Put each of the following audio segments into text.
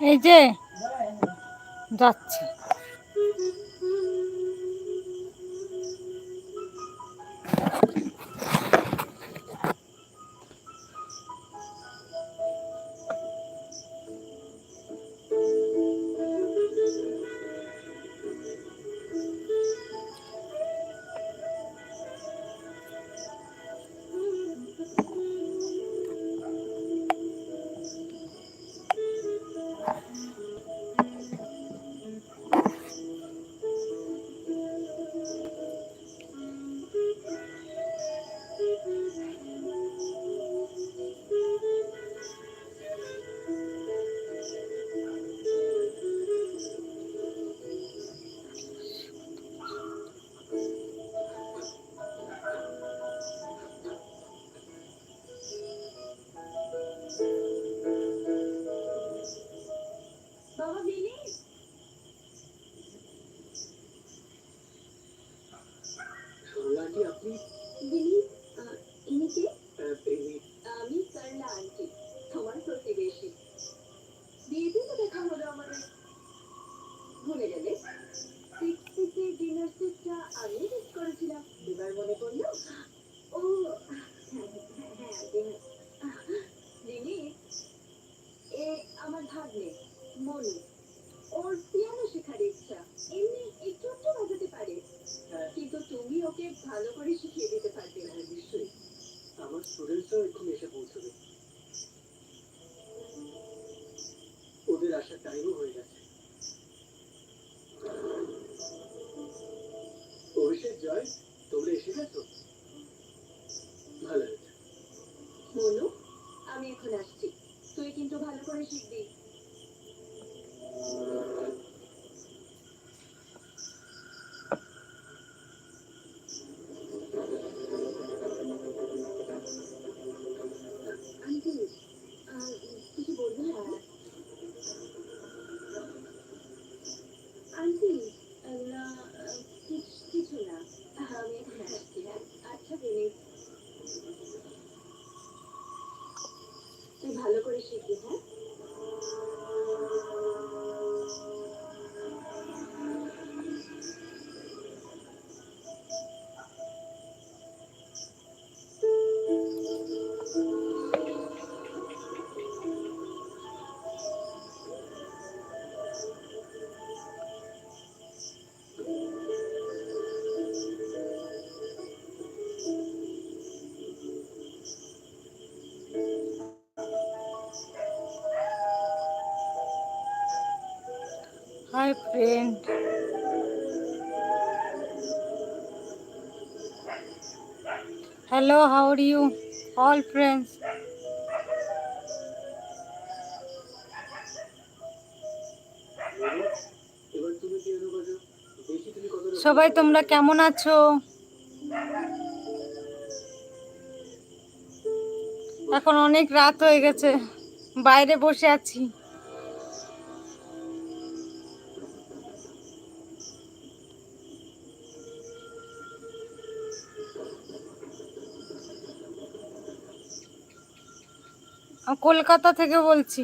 এই যে যাচ্ছে। Billy. আসার টাইমও হয়ে গেছে। অভিষেক জয়, তোমরা এসে গেছো ভালো মনু, আমি এখন আসছি। তুই কিন্তু ভালো করে শিখবি আন্টি আহ, কিছু বলবেন না আন্টি আহ, না আহ, কিছ- কিছু না আমি এখন আসছি হ্যাঁ আচ্ছা দিদি তুই ভালো hi friend hello how are you all friends সবাই তোমরা কেমন আছো? এখন অনেক রাত হয়ে গেছে। বাইরে বসে আছি। কলকাতা থেকে বলছি।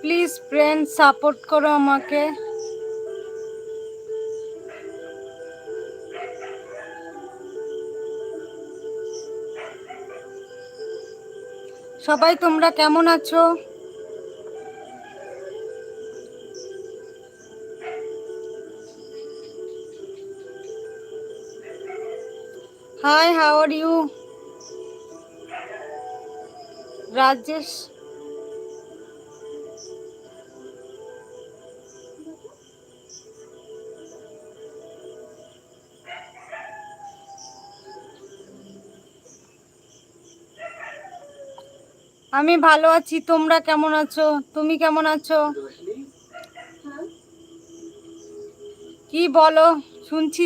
প্লিজ ফ্রেন্ড সাপোর্ট করো আমাকে। সবাই তোমরা কেমন আছো? Hi how are you Rajesh আমি ভালো আছি, তোমরা কেমন আছো? তুমি কেমন আছো? কি বলো? শুনছি।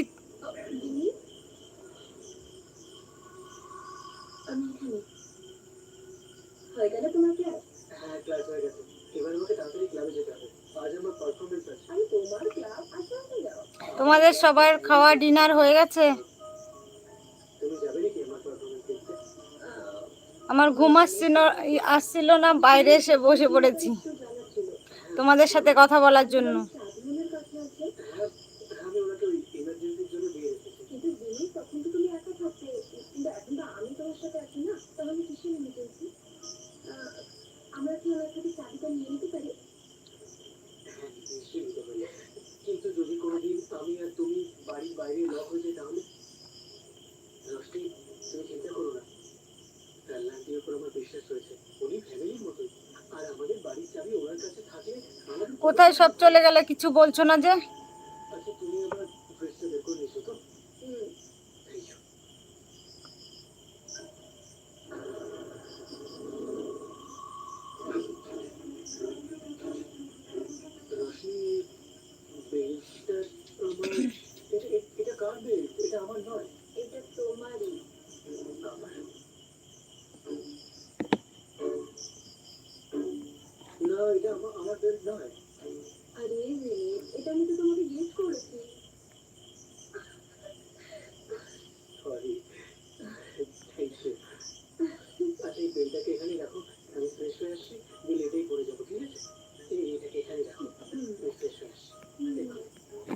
তোমাদের সবার খাওয়া, ডিনার হয়ে গেছে? আমার ঘুম আসছিল আসছিল না বাইরে এসে বসে পড়েছি। তোমাদের সাথে কথা বলার জন্য। কোথায় সব চলে গেলে কিছু বলছো না যে?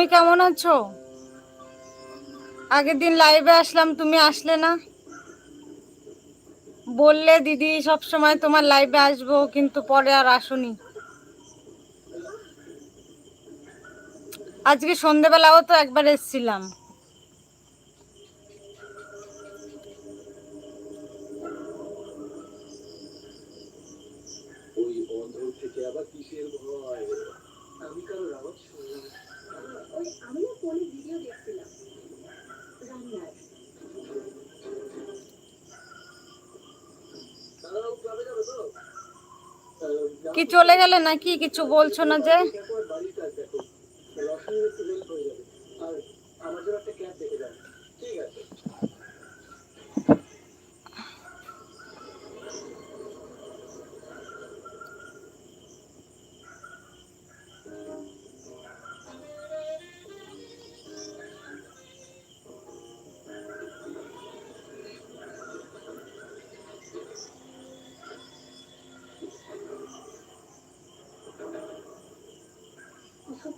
তুমি কেমন আছো? আগের দিন লাইভে আসলাম, তুমি আসলে না? বললে দিদি সব সময় তোমার লাইভে আসব, কিন্তু পরে আর আসুনি। আজকে সন্ধেবেলাও তো একবার এসছিলাম। গেলে নাকি কিছু বলছো না যে?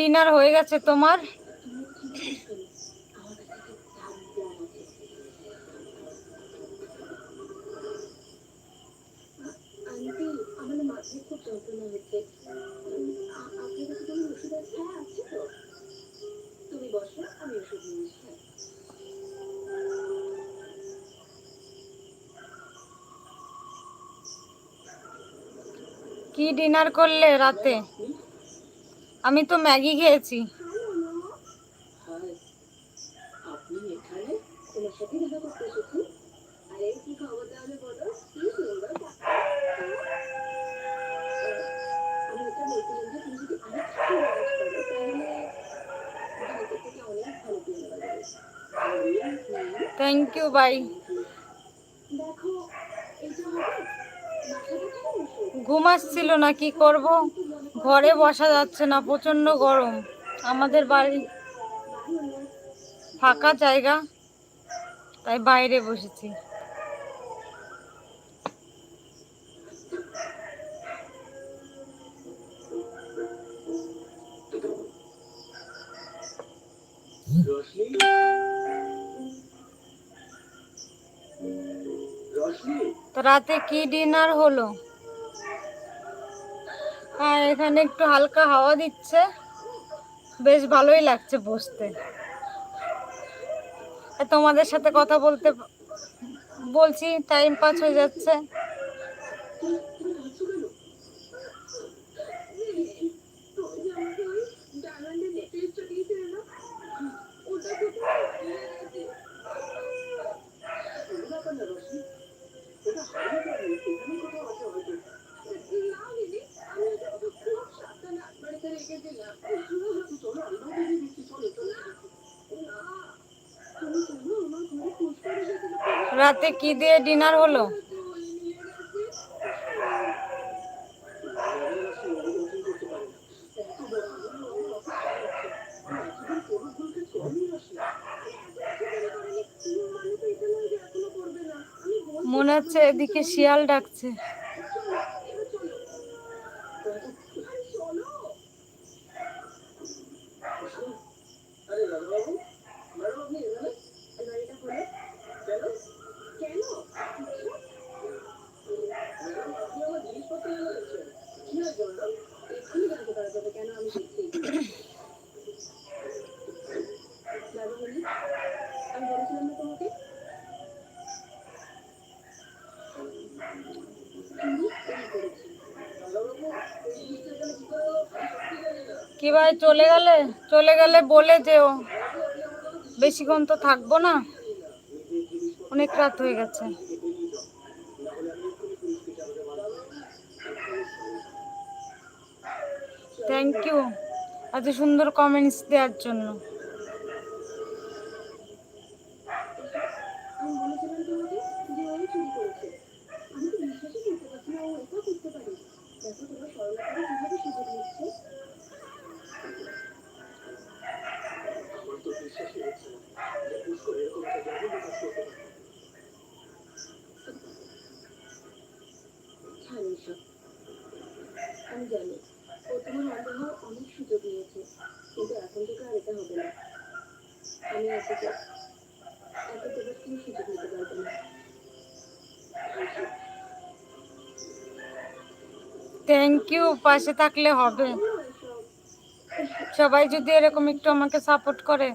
ডিনার হয়ে গেছে তোমার? কি ডিনার করলে রাতে? আমি তো ম্যাগি খেয়েছি। থ্যাংক ইউ বাই ঘুম আসছিল না কি করব? ঘরে বসা যাচ্ছে না প্রচণ্ড গরম। আমাদের বাড়ি ফাঁকা জায়গা, তাই বাইরে বসেছি। তো রাতে কি ডিনার হলো? হ্যাঁ এখানে একটু হালকা হাওয়া দিচ্ছে। বেশ ভালোই লাগছে বসতে। আর তোমাদের সাথে কথা বলতে বলছি টাইম পাস হয়ে যাচ্ছে তুমি কাঁদছো কেন ওই যে আমাকে ওই ডায়মন্ডের নেকলেসটা দিয়েছিল না ওটা কোথাও হারিয়ে গেছে কোনো ব্যাপার না রশনি ওটা হারিয়ে যাবে এখানে কোথাও আছে হয়তো না দিদি আমি ওটা ওটা খুব সাবধানে আলমারিতে রেখেছিলাম চলো আলমারি দিয়ে দিচ্ছি চলো চলো না তুমি জানো আমার ঘরে খোঁজ করে গেছিল রাতে কি দিয়ে ডিনার হলো? নিয়ে গেছে রশনি ওরকম করতে কি ভাই, চলে গেলে? চলে গেলে বলে যেও। বেশিক্ষণ তো থাকব না। অনেক রাত হয়ে গেছে। থ্যাংক ইউ এত সুন্দর কমেন্টস দেওয়ার জন্য। আমি বলেছিলাম তোমাকে যে ওই চুরি করেছে। আমি তো বিশ্বাসই করতে পারছি না ও এটা করতে পারে। দেখো তোমার সরলতাকে কীভাবে সুযোগ নিচ্ছে আমার তো বিশ্বাসই হচ্ছে না। যে পুষ্কর এরকম একটা জঘন্য কাজ করতে পারে। ছাড়ো এসব আমি জানি। ও তোমার আবহাওয়া অনেক সুযোগ নিয়েছে কিন্তু এখন থেকে আর এটা হবে না। আমি আছি তো এত তোমার কোনো সুযোগ নিতে পারবে না। থ্যাংক ইউ পাশে থাকলে হবে। সবাই যদি এরকম একটু আমাকে সাপোর্ট করে।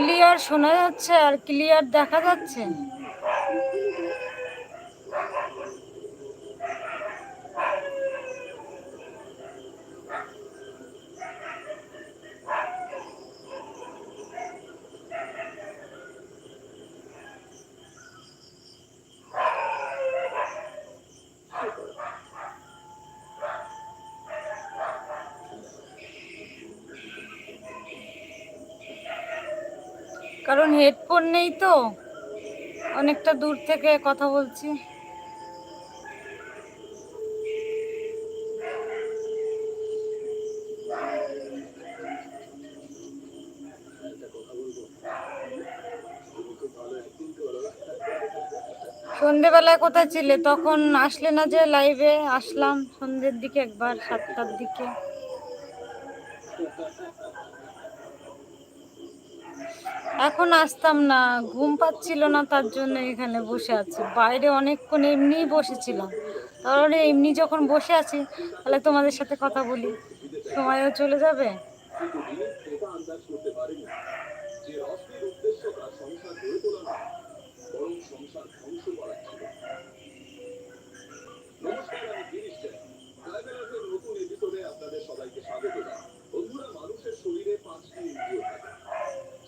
ক্লিয়ার শোনা যাচ্ছে আর ক্লিয়ার দেখা যাচ্ছে? কারণ হেডফোন নেই তো। অনেকটা দূর থেকে কথা বলছি। সন্ধেবেলায় কোথায় ছিলে? তখন আসলে না যে লাইভে আসলাম সন্ধ্যের দিকে একবার, সাতটার দিকে। এখন আসতাম না, ঘুম পাচ্ছিল না তার জন্য এখানে বসে আছি। বাইরে অনেকক্ষণ এমনিই বসেছিলাম। তাহলে এমনি যখন বসে আছি, তাহলে তোমাদের সাথে কথা বলি। সময়ও চলে যাবে। কিন্তু দিলীপ এটা আন্দাজ করতে পারেনি যে রশ্মির উদ্দেশ্য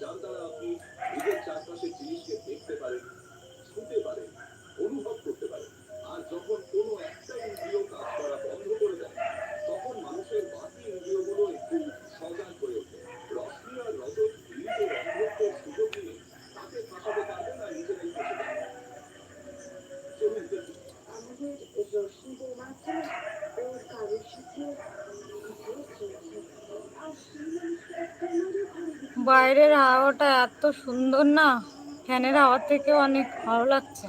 যার দ্বারা আপনি নিজের চারপাশের জিনিসকে দেখতে পারেন শুনতে পারেন, অনুভব করতে পারেন। আর যখন কোনো একটা ইন্দ্রিয় কাজ করা বন্ধ বাইরের হাওয়াটা এত সুন্দর না? ফ্যানের হাওয়া থেকে অনেক ভালো লাগছে।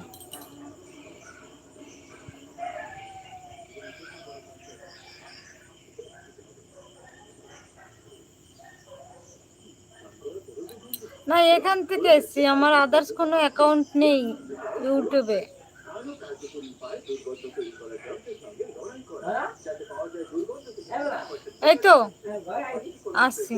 না, এখান থেকে এসছি। আমার আদার্স কোনো অ্যাকাউন্ট নেই ইউটিউবে। এই তো, আসছি।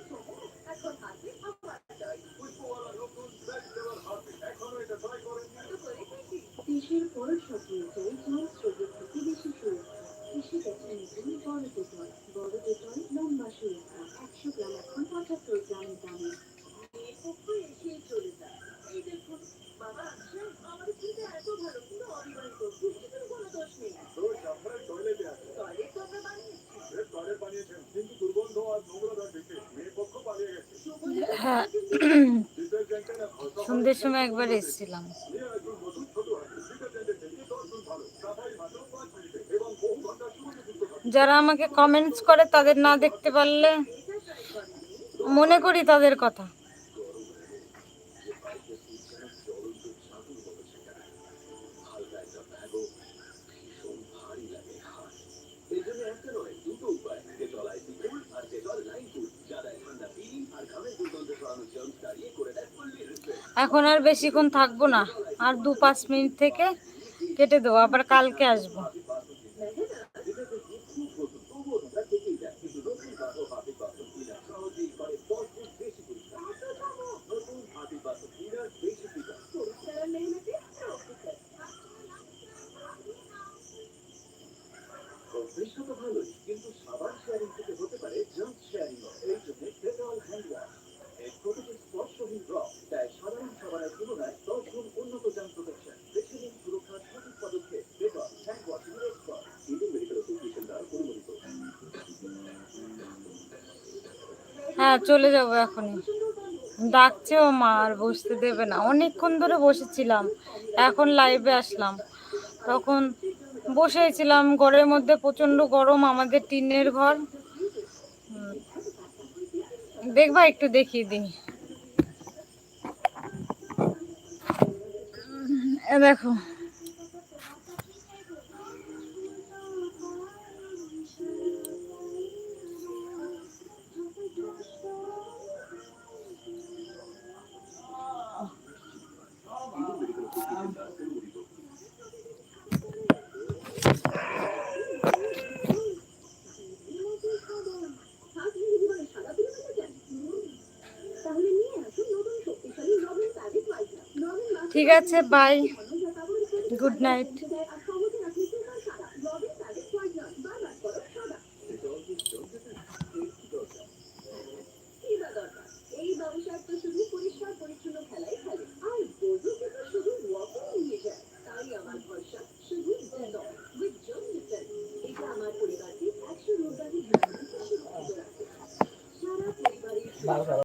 সময় একবার এসেছিলাম। যারা আমাকে কমেন্টস করে তাদের না দেখতে পারলে মনে করি তাদের কথা। এখন আর বেশিক্ষণ থাকব না। আর দু পাঁচ মিনিট থেকে কেটে দেবো, আবার কালকে আসব। চলে যাব এখনই। ডাকছে ও মা, আর বসতে দেবে না। অনেকক্ষণ ধরে বসেছিলাম, এখন লাইভে আসলাম। তখন বসেছিলাম, ঘরের মধ্যে প্রচণ্ড গরম, আমাদের টিনের ঘর। দেখবা একটু দেখিয়ে দিই। দেখো। ঠিক আছে বাই গুড নাইট